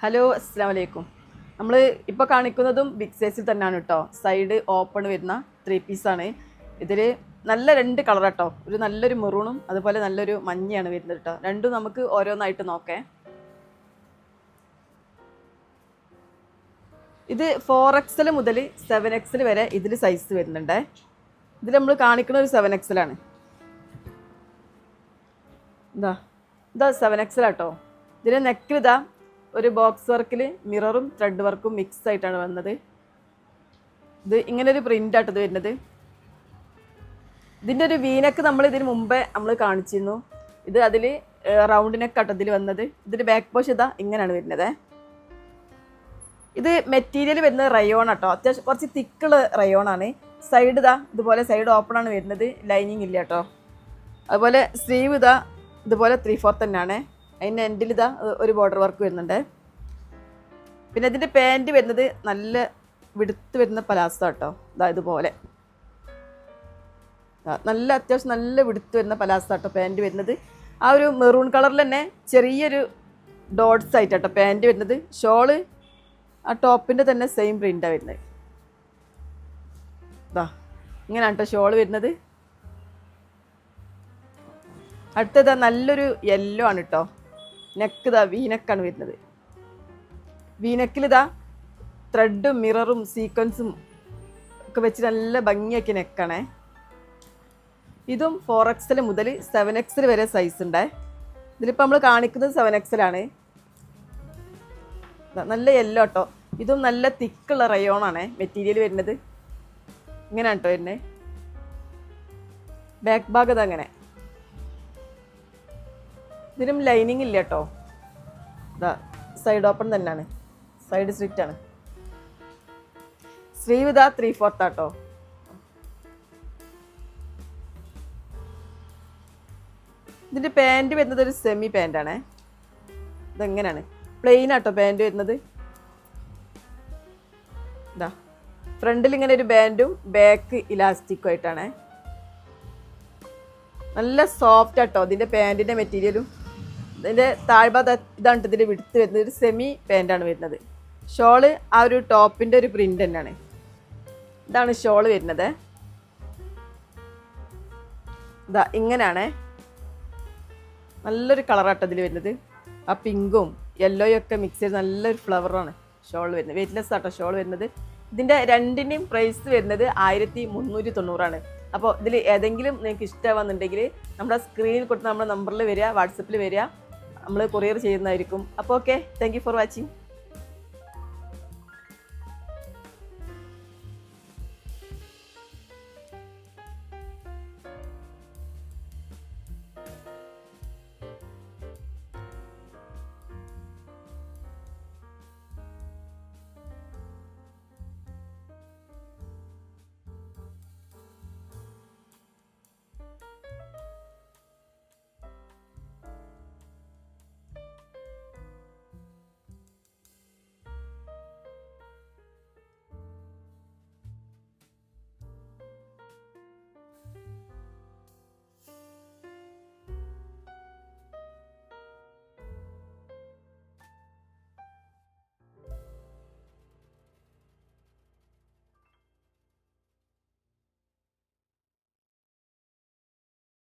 Hello അസ്സാം വലൈക്കും നമ്മൾ ഇപ്പോൾ കാണിക്കുന്നതും ബിഗ് സൈസിൽ തന്നെയാണ് കേട്ടോ സൈഡ് ഓപ്പൺ വരുന്ന ത്രീ പീസാണ് ഇതിൽ നല്ല രണ്ട് കളർ കേട്ടോ ഒരു നല്ലൊരു മെറൂണും അതുപോലെ നല്ലൊരു മഞ്ഞയാണ് വരുന്നത് കേട്ടോ രണ്ടും നമുക്ക് ഓരോന്നായിട്ട് നോക്കേ. ഇത് ഫോർ എക്സൽ മുതൽ സെവൻ എക്സൽ വരെ ഇതിൽ സൈസ് വരുന്നുണ്ട്. ഇതിൽ നമ്മൾ കാണിക്കുന്ന ഒരു സെവൻ എക്സലാണ് ഇതാ. ഇതാ സെവൻ എക്സൽ ആട്ടോ. ഇതിന്റെ നെക്കിൽ ഇതാ ഒരു ബോക്സ് വർക്കിൽ മിററും ത്രെഡ് വർക്കും മിക്സ് ആയിട്ടാണ് വന്നത്. ഇത് ഇങ്ങനെ ഒരു പ്രിന്റ് ആട്ടോ ഇത് വരുന്നത്. ഇതിന്റെ ഒരു വീനക്ക് നമ്മൾ ഇതിന് മുമ്പേ നമ്മൾ കാണിച്ചിരുന്നു. ഇത് അതിൽ റൗണ്ടിനൊക്കെ നെക്ക് ഇതിൽ വന്നത്. ഇതിന്റെ ബാക്ക് പോഷ് ഇതാ ഇങ്ങനെയാണ് വരുന്നത്. ഇത് മെറ്റീരിയൽ വരുന്നത് റയോൺ ആട്ടോ. അത്യാവശ്യം കുറച്ച് തിക്കുള്ള റയോണാണ് സൈഡ് ഇതാ ഇതുപോലെ സൈഡ് ഓപ്പൺ ആണ് വരുന്നത്. ലൈനിങ് ഇല്ല കേട്ടോ അതുപോലെ സ്ലീവ് ഇതാ ഇതുപോലെ ത്രീ ഫോർത്ത് തന്നെയാണ്. അതിന്റെ എൻഡിൽ ഇതാ ഒരു ബോർഡർ വർക്ക് വരുന്നുണ്ട്. പിന്നെ ഇതിന്റെ പാന്റ് വരുന്നത് നല്ല വിടുത്ത് വരുന്ന പലാസ കേട്ടോ ഇതാ ഇതുപോലെ. നല്ല അത്യാവശ്യം നല്ല വിടുത്ത് വരുന്ന പലാസ കേട്ടോ പാന്റ് വരുന്നത്. ആ ഒരു മെറൂൺ കളറിൽ തന്നെ ചെറിയൊരു ഡോട്ട്സ് ആയിട്ട് കേട്ടോ പാന്റ് വരുന്നത്. ഷോൾ ആ ടോപ്പിന്റെ തന്നെ സെയിം പ്രിന്റാണ് വരുന്നത്. ഇതാ ഇങ്ങനെയാണ് കേട്ടോ ഷോൾ വരുന്നത്. അടുത്തത് നല്ലൊരു യെല്ലോ ആണ് കേട്ടോ നെക്ക് ഇതാ വീനക്കാണ് വരുന്നത്. വീനക്കിൽ ഇതാ ത്രെഡും മിററും സീക്വൻസും ഒക്കെ വെച്ച് നല്ല ഭംഗിയാക്കി നെക്കാണേ ഇതും ഫോർ എക്സൽ മുതൽ സെവൻ എക്സൽ വരെ സൈസ് ഉണ്ട്. ഇതിലിപ്പോൾ നമ്മൾ കാണിക്കുന്നത് സെവൻ എക്സലാണ് നല്ല യെല്ലോ കേട്ടോ ഇതും നല്ല തിക്കുള്ള റയോണാണേ മെറ്റീരിയൽ വരുന്നത്. ഇങ്ങനെയാണ് കേട്ടോ വരുന്നത് ബാക്ക് ഭാഗം ഇത് അങ്ങനെ. ഇതിനും ലൈനിങ് ഇല്ല കേട്ടോ ഇതാ സൈഡ് ഓപ്പൺ തന്നെയാണ്. സൈഡ് സ്ലിറ്റ് ആണ്. ഇതാ ത്രീ ഫോർത്ത് ആട്ടോ. ഇതിന്റെ പാന്റ് വരുന്നത് ഒരു സെമി പാന്റാണേ ഇതെങ്ങനെയാണ്? പ്ലെയിൻ ആട്ടോ പാന്റ് വരുന്നത്. ഇതാ ഫ്രണ്ടിൽ ഇങ്ങനെ ഒരു ബാൻഡും ബാക്ക് ഇലാസ്റ്റിക്കും ആയിട്ടാണ്. നല്ല സോഫ്റ്റ് ആട്ടോ. ഇതിന്റെ പാന്റിന്റെ മെറ്റീരിയലും. ഇതിന്റെ താഴ്ഭാഗത്ത് ഇതാണ് ഇതിന്റെ വിടുത്ത് വരുന്നത്. ഒരു സെമി പാന്റാണ് വരുന്നത്. ഷോൾ ആ ഒരു ടോപ്പിന്റെ ഒരു പ്രിന്റ് തന്നെയാണ്. ഇതാണ് ഷോൾ വരുന്നത്. ഇതാ ഇങ്ങനെയാണേ നല്ലൊരു കളറാട്ടോ ഇതിൽ വരുന്നത്. ആ പിങ്കും യെല്ലോയും ഒക്കെ മിക്സ് ചെയ്ത് നല്ലൊരു ഫ്ലവറാണ് ഷോൾ വരുന്നത്. വെയിറ്റ്ലെസ് ആട്ടോ ഷോൾ വരുന്നത്. ഇതിന്റെ രണ്ടിന്റെയും പ്രൈസ് വരുന്നത് ആയിരത്തി മുന്നൂറ്റി തൊണ്ണൂറാണ്. അപ്പോൾ ഇതിൽ ഏതെങ്കിലും നിങ്ങൾക്ക് ഇഷ്ടമാവുന്നുണ്ടെങ്കിൽ നമ്മുടെ സ്ക്രീനിൽ കൊടുത്ത് നമ്മുടെ നമ്പറിൽ വരിക വാട്സപ്പിൽ വരിക. നമ്മൾ കൊറിയർ ചെയ്യുന്നതായിരിക്കും. അപ്പോൾ ഓക്കെ താങ്ക് ഫോർ വാച്ചിങ്